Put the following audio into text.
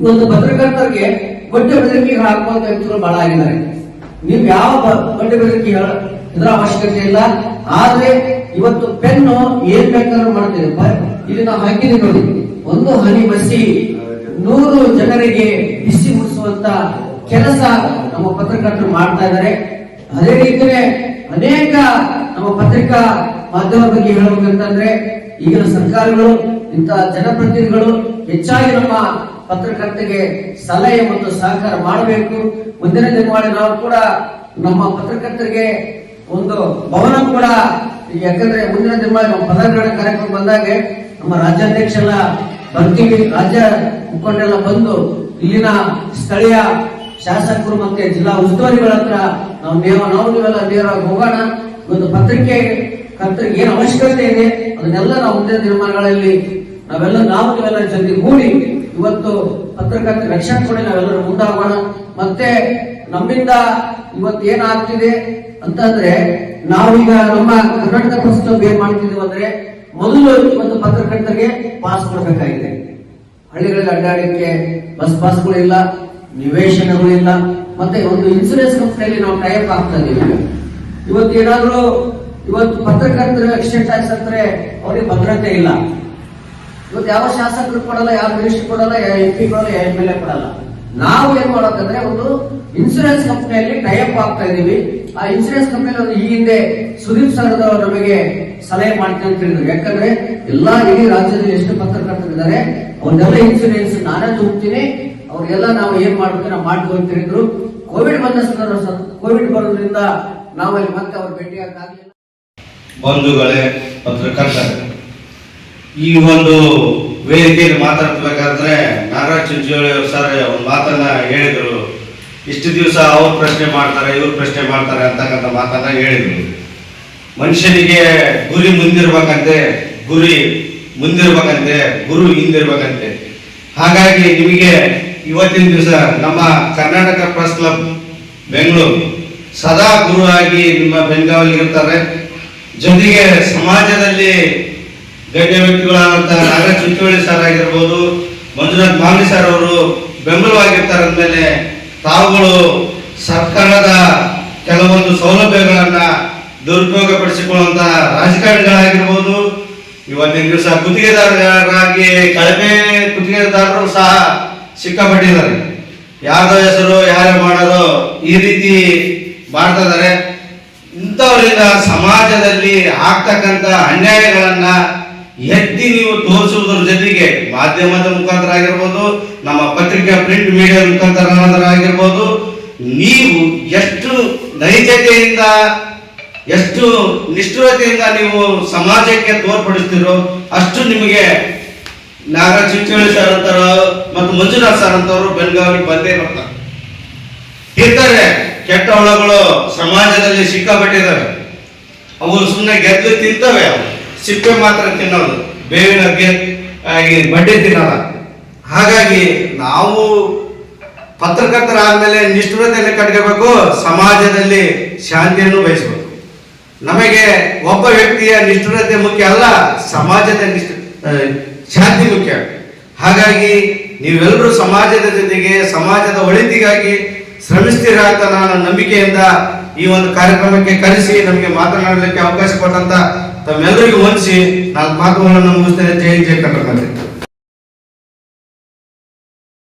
ಇವತ್ತು ಪತ್ರಕರ್ತರಿಗೆ ಬಡ್ಡಿ ಬೆದರಿಕೆಗಳು ಹಾಕುವಂತ ವ್ಯಕ್ತಿಗಳು ಬಹಳ ಆಗಿದ್ದಾರೆ. ನೀವು ಯಾವ ಬ- ಬಡ್ಡಿ ಬೆದರಿಕೆ ಇದರ ಅವಶ್ಯಕತೆ ಇಲ್ಲ. ಆದ್ರೆ ಇವತ್ತು ಪೆನ್ನು ಏನ್ ಬೇಕಾದ್ರೂ ಮಾಡ್ತೇವೆ ಇಲ್ಲಿ ನಾವು ಹಾಕಿದ್ವಿ ನೋಡಿ. ಒಂದು ಹನಿ ಬಸಿ ನೂರು ಜನರಿಗೆ ಬಿಸಿ ಮುಡಿಸುವಂತ ಕೆಲಸ ನಮ್ಮ ಪತ್ರಕರ್ತರು ಮಾಡ್ತಾ ಇದ್ದಾರೆ. ಅದೇ ರೀತಿಯೇ ಅನೇಕ ನಮ್ಮ ಪತ್ರಿಕಾ ಮಾಧ್ಯಮ ಬಗ್ಗೆ ಹೇಳಬೇಕಂತಂದ್ರೆ ಈಗಿನ ಸರ್ಕಾರಗಳು ಇಂತಹ ಜನಪ್ರತಿನಿಧಿಗಳು ಹೆಚ್ಚಾಗಿ ನಮ್ಮ ಪತ್ರಕರ್ತರಿಗೆ ಸಲಹೆ ಮತ್ತು ಸಹಕಾರ ಮಾಡಬೇಕು. ಮುಂದಿನ ದಿನಗಳಲ್ಲಿ ನಾವು ಕೂಡ ನಮ್ಮ ಪತ್ರಕರ್ತರಿಗೆ ಒಂದು ಭವನ ಕೂಡ, ಯಾಕಂದ್ರೆ ಮುಂದಿನ ದಿನಗಳಲ್ಲಿ ನಮ್ಮ ಪದಗ್ರಹಣ ಕಾರ್ಯಕ್ರಮ ಬಂದಾಗ ನಮ್ಮ ರಾಜ್ಯಾಧ್ಯಕ್ಷರ ಬರ್ತೀವಿ. ರಾಜ್ಯ ಮುಖಂಡರೆಲ್ಲ ಬಂದು ಇಲ್ಲಿನ ಸ್ಥಳೀಯ ಶಾಸಕರು ಮತ್ತೆ ಜಿಲ್ಲಾ ಉಸ್ತುವಾರಿಗಳ ಹತ್ರ ನಾವು ನೇರ, ನಾವು ನೇರವಾಗಿ ಹೋಗೋಣ. ಒಂದು ಪತ್ರಿಕೆ ಏನು ಅವಶ್ಯಕತೆ ಇದೆ? ಅದನ್ನೆಲ್ಲ ನಾವು ಮುಂದಿನ ದಿನಮಾನಗಳಲ್ಲಿ ನಾವೆಲ್ಲ ನಾವು ನೀವೆಲ್ಲ ಜೊತೆ ಕೂಡಿ ಇವತ್ತು ಪತ್ರಕರ್ತ ರಕ್ಷಣೆ ಕೊಡಿ, ನಾವೆಲ್ಲರೂ ಮುಂದಾಗೋಣ. ಮತ್ತೆ ನಮ್ಮಿಂದ ಇವತ್ತು ಏನಾಗ್ತಿದೆ ಅಂತಂದ್ರೆ ನಾವೀಗ ನಮ್ಮ ಕರ್ನಾಟಕ ಪ್ರಸ್ತುತ ಏನ್ ಮಾಡ್ತಿದೀವಿ ಅಂದ್ರೆ ಮೊದಲು ಇವತ್ತು ಪತ್ರಕರ್ತರಿಗೆ ಪಾಸ್ ಕೊಡಬೇಕಾಗಿದೆ. ಹಳ್ಳಿಗಳಲ್ಲಿ ಅಡ್ಡಾಡಕ್ಕೆ ಬಸ್ ಪಾಸ್ಗಳು ಇಲ್ಲ, ನಿವೇಶನಗಳು ಇಲ್ಲ. ಮತ್ತೆ ಒಂದು ಇನ್ಸೂರೆನ್ಸ್ ಕಂಪ್ನಿಯಲ್ಲಿ ನಾವು ಟೈಪ್ ಆಗ್ತಾ ಇದೀವಿ. ಇವತ್ತು ಇವತ್ತು ಪತ್ರಕರ್ತರು ಎಕ್ಸ್ಟೆಂಟ್ ಟ್ಯಾಕ್ಸ್ ಅಂದ್ರೆ ಅವ್ರಿಗೆ ಭದ್ರತೆ ಇಲ್ಲ. ಇವತ್ತು ಯಾವ ಶಾಸಕರು ಕೊಡಲ್ಲ, ಯಾವ ಮಿನಿಸ್ಟರ್ ಕೊಡಲ್ಲ, ಯಾವ ಎಂ ಪಿ ಕೊಡಲ್ಲ, ಯಾವ ಎಂ ಎಲ್ ಎ ಕೊಡಲ್ಲ. ನಾವು ಏನ್ ಮಾಡೋದಂದ್ರೆ ಒಂದು ಇನ್ಸೂರೆನ್ಸ್ ಕಂಪ್ನಿಯಲ್ಲಿ ಟೈಪ್ ಆಗ್ತಾ ಇದೀವಿ. ಆ ಇನ್ಸೂರೆನ್ಸ್ ಕಂಪ್ನಿಯಲ್ಲಿ ಈ ಹಿಂದೆ ಸುದೀಪ್ ಸರ್ದವರು ನಮಗೆ ಸಲಹೆ ಮಾಡ್ತೀನಿ ಅಂತ ಹೇಳಿದ್ರು. ಯಾಕಂದ್ರೆ ಎಲ್ಲಾ ಇಡೀ ರಾಜ್ಯದಲ್ಲಿ ಎಷ್ಟು ಪತ್ರಕರ್ತರು ಇದ್ದಾರೆ ಅವ್ರನ್ನೆಲ್ಲ ಇನ್ಸೂರೆನ್ಸ್ ನಾನೇ ತುಂಬ್ತೀನಿ ಅವ್ರಿಗೆಲ್ಲ ನಾವು ಏನ್ ಮಾಡ್ತೀವಿ ನಾವು ಮಾಡ್ತೀವಿ ಅಂತ ಹೇಳಿದ್ರು. ಕೋವಿಡ್ ಬಂದ ಕೋವಿಡ್ ಬರೋದ್ರಿಂದ ನಾವು ಅಲ್ಲಿ ಮತ್ತೆ ಭೇಟಿ ಭೇಟಿಯಾಗಲಿಲ್ಲ ಬಂಧುಗಳೇ, ಪತ್ರಕರ್ತರು, ಈ ಒಂದು ವೇದಿಕೆಯಲ್ಲಿ ಮಾತಾಡ್ಬೇಕಾದ್ರೆ ನಾಗರಾಜ್ ಚಿಂಚೋಳಿ ಅವರು ಸರ್ ಒಂದು ಮಾತನ್ನ ಹೇಳಿದ್ರು. ಇಷ್ಟು ದಿವಸ ಅವ್ರು ಪ್ರಶ್ನೆ ಮಾಡ್ತಾರೆ, ಇವ್ರು ಪ್ರಶ್ನೆ ಮಾಡ್ತಾರೆ ಅಂತಕ್ಕಂಥ ಮಾತನ್ನ ಹೇಳಿದ್ರು. ಮನುಷ್ಯನಿಗೆ ಗುರಿ ಮುಂದಿರ್ಬೇಕಂತೆ ಗುರಿ ಮುಂದಿರ್ಬೇಕಂತೆ, ಗುರು ಹಿಂದಿರ್ಬೇಕಂತೆ. ಹಾಗಾಗಿ ನಿಮಗೆ ಇವತ್ತಿನ ದಿವಸ ನಮ್ಮ ಕರ್ನಾಟಕ ಪ್ರೆಸ್ ಕ್ಲಬ್, ಬೆಂಗಳೂರು, ಸದಾ ಗುರು ಆಗಿ ನಿಮ್ಮ ಬೆಂಗಾವಲ್ಲಿ ಇರ್ತಾರೆ. ಜೊತೆಗೆ ಸಮಾಜದಲ್ಲಿ ಗಣ್ಯ ವ್ಯಕ್ತಿಗಳಾದಂತಹ ನಾಗ ಚಿಂಚೋಳಿ ಸರ್ ಆಗಿರ್ಬೋದು, ಮಂಜುನಾಥ್ ಮಾಮಿ ಸರ್ ಅವರು ಬೆಂಬಲವಾಗಿರ್ತಾರೆ ಅಂದಮೇಲೆ ತಾವುಗಳು ಸರ್ಕಾರದ ಕೆಲವೊಂದು ಸೌಲಭ್ಯಗಳನ್ನ ದುರುಪಯೋಗಪಡಿಸಿಕೊಳ್ಳುವಂತ ರಾಜಕಾರಣಿಗಳಾಗಿರ್ಬೋದು, ಇವತ್ತಿನ ದಿವಸ ಗುತ್ತಿಗೆದಾರರಾಗಿ ಕಡಿಮೆ ಗುತ್ತಿಗೆದಾರರು ಸಹ ಸಿಕ್ಕಾಪಟ್ಟಿದ್ದಾರೆ. ಯಾರ್ದೋ ಹೆಸರು, ಯಾರು ಮಾಡೋದು ಈ ರೀತಿ ಮಾಡ್ತಾ ಇದ್ದಾರೆ. ಸಮಾಜದಲ್ಲಿ ಆಗ್ತಕ್ಕಂಥ ಅನ್ಯಾಯಗಳನ್ನ ಎತ್ತಿ ನೀವು ತೋರಿಸುವುದರ ಜೊತೆಗೆ ಮಾಧ್ಯಮದ ಮುಖಾಂತರ ಆಗಿರ್ಬೋದು ನಮ್ಮ ಪತ್ರಿಕಾ ಪ್ರಿಂಟ್ ಮೀಡಿಯಾ ಮುಖಾಂತರ ಆಗಿರ್ಬೋದು ನೀವು ಎಷ್ಟು ನೈಜತೆಯಿಂದ ಎಷ್ಟು ನಿಷ್ಠುರತೆಯಿಂದ ನೀವು ಸಮಾಜಕ್ಕೆ ತೋರ್ಪಡಿಸ್ತೀರೋ ಅಷ್ಟು ನಿಮಗೆ ನಾಗರಾಜ್ ಚಿಂಚೋಳಿ ಸರ್ ಅಂತಾರ ಮತ್ತು ಮಂಜುನಾಥ್ ಸರ್ ಅಂತವರು ಬೆಳಗಾವಿ ಬಂದೇ ಬರ್ತಾರೆ. ಇರ್ತಾರೆ. ಕೆಟ್ಟ ಹುಳಗಳು ಸಮಾಜದಲ್ಲಿ ಸಿಕ್ಕಾಪಟ್ಟಿದ್ದಾವೆ ಅವು ಸುಮ್ಮನೆ ಗೆದ್ದು ತಿಂತವೆ ಅವು ಸಿಪ್ಪೆ ಮಾತ್ರ ತಿನ್ನೋದು. ಬೇವಿನ ಬಡ್ಡಿ ತಿನ್ನಲ್ಲ ಹಾಗಾಗಿ ನಾವು ಪತ್ರಕರ್ತರಾದ್ಮೇಲೆ ನಿಷ್ಠುರತೆಯನ್ನು ಕಟ್ಕೋಬೇಕು, ಸಮಾಜದಲ್ಲಿ ಶಾಂತಿಯನ್ನು ಬಯಸಬೇಕು. ನಮಗೆ ಒಬ್ಬ ವ್ಯಕ್ತಿಯ ನಿಷ್ಠುರತೆ ಮುಖ್ಯ ಅಲ್ಲ, ಸಮಾಜದ ನಿಷ್ಠ ಶಾಂತಿ ಮುಖ್ಯ. ಹಾಗಾಗಿ ನೀವೆಲ್ಲರೂ ಸಮಾಜದ ಜೊತೆಗೆ, ಸಮಾಜದ ಒಳಿತಿಗಾಗಿ ಶ್ರಮಿಸ್ತೀರಾ ಅಂತ ನಾನು ನಂಬಿಕೆಯಿಂದ ಈ ಒಂದು ಕಾರ್ಯಕ್ರಮಕ್ಕೆ ಕರೆಸಿ ನಮಗೆ ಮಾತನಾಡಲಿಕ್ಕೆ ಅವಕಾಶ ಕೊಟ್ಟಂತ ತಮ್ಮೆಲ್ಲರಿಗೂ ವಂದಿಸಿ ನಾಲ್ಕು ಮಾತುಗಳನ್ನು ಮುಗಿಸ್ತೇನೆ. ಜೈ ಜಯ ಕರ್ನಾಟಕ